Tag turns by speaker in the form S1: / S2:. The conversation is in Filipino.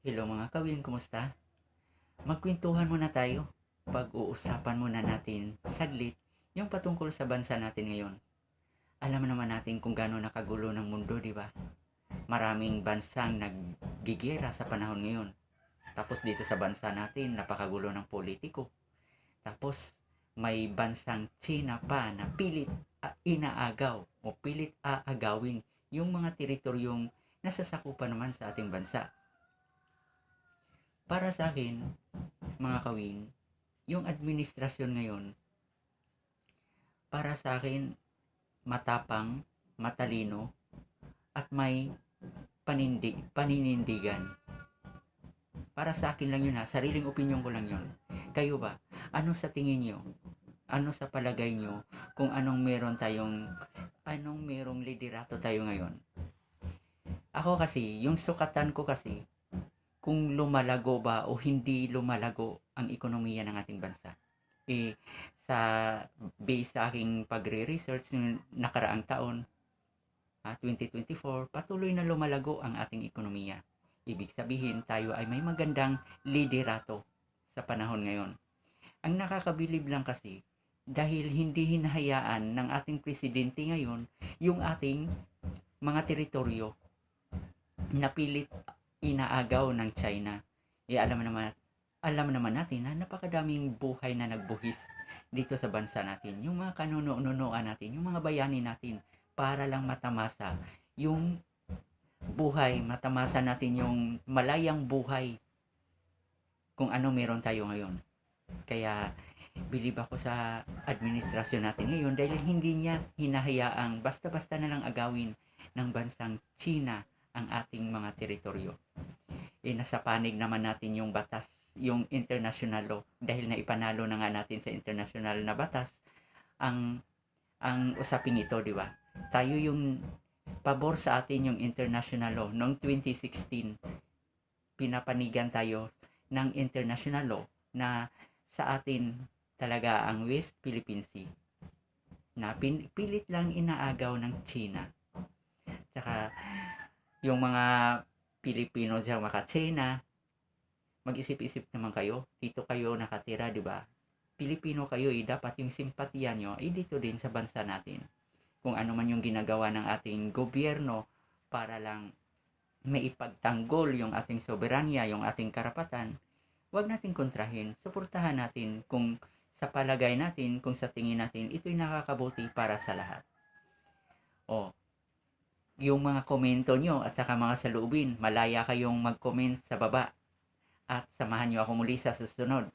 S1: Hello mga kawin, kumusta? Magkwentuhan muna tayo. Pag-uusapan muna natin saglit yung patungkol sa bansa natin ngayon. Alam naman natin kung gaano nakagulo ng mundo, di ba? Maraming bansang naggigera sa panahon ngayon. Tapos dito sa bansa natin, napakagulo ng politiko. Tapos may bansang China pa na pilit inaagaw o pilit aagawin yung mga teritoryong nasasakupan naman sa ating bansa. Para sa akin, mga kawin, yung administrasyon ngayon, para sa akin, matapang, matalino, at may panindig, paninindigan. Para sa akin lang yun ha, sariling opinion ko lang yun. Kayo ba, ano sa tingin nyo? Ano sa palagay nyo kung anong meron tayong, anong merong liderato tayo ngayon? Ako kasi, yung sukatan ko kasi, kung lumalago ba o hindi lumalago ang ekonomiya ng ating bansa. Eh, sa base sa aking pagre-research ng nakaraang taon, ah, 2024, patuloy na lumalago ang ating ekonomiya. Ibig sabihin, tayo ay may magandang liderato sa panahon ngayon. Ang nakakabilib lang kasi, dahil hindi hinahayaan ng ating presidente ngayon yung ating mga teritoryo na pilit inaagaw ng China. Eh, alam naman, alam naman natin na napakadaming buhay na nagbuhis dito sa bansa natin. Yung mga kanuno-nunuan natin, yung mga bayani natin, para lang matamasa yung buhay, matamasa natin yung malayang buhay kung ano meron tayo ngayon. Kaya, bilib ako sa administrasyon natin ngayon dahil hindi niya hinahayaang basta-basta na lang agawin ng bansang China ang ating mga teritoryo. Eh, nasa panig naman natin yung batas, yung international law dahil na ipanalo na nga natin sa international na batas ang ang usaping ito, di ba? Tayo yung pabor sa atin yung international law noong 2016 pinapanigan tayo ng international law na sa atin talaga ang West Philippine Sea na pin- pilit lang inaagaw ng China. Tsaka yung mga Pilipino sa mga China, mag-isip-isip naman kayo. Dito kayo nakatira, di ba? Pilipino kayo, eh, dapat yung simpatiya nyo, eh, dito din sa bansa natin. Kung ano man yung ginagawa ng ating gobyerno para lang maipagtanggol yung ating soberanya, yung ating karapatan, wag natin kontrahin. Suportahan natin kung sa palagay natin, kung sa tingin natin, ito'y nakakabuti para sa lahat. O, yung mga komento nyo at saka mga salubin, malaya kayong mag-comment sa baba. At samahan nyo ako muli sa susunod.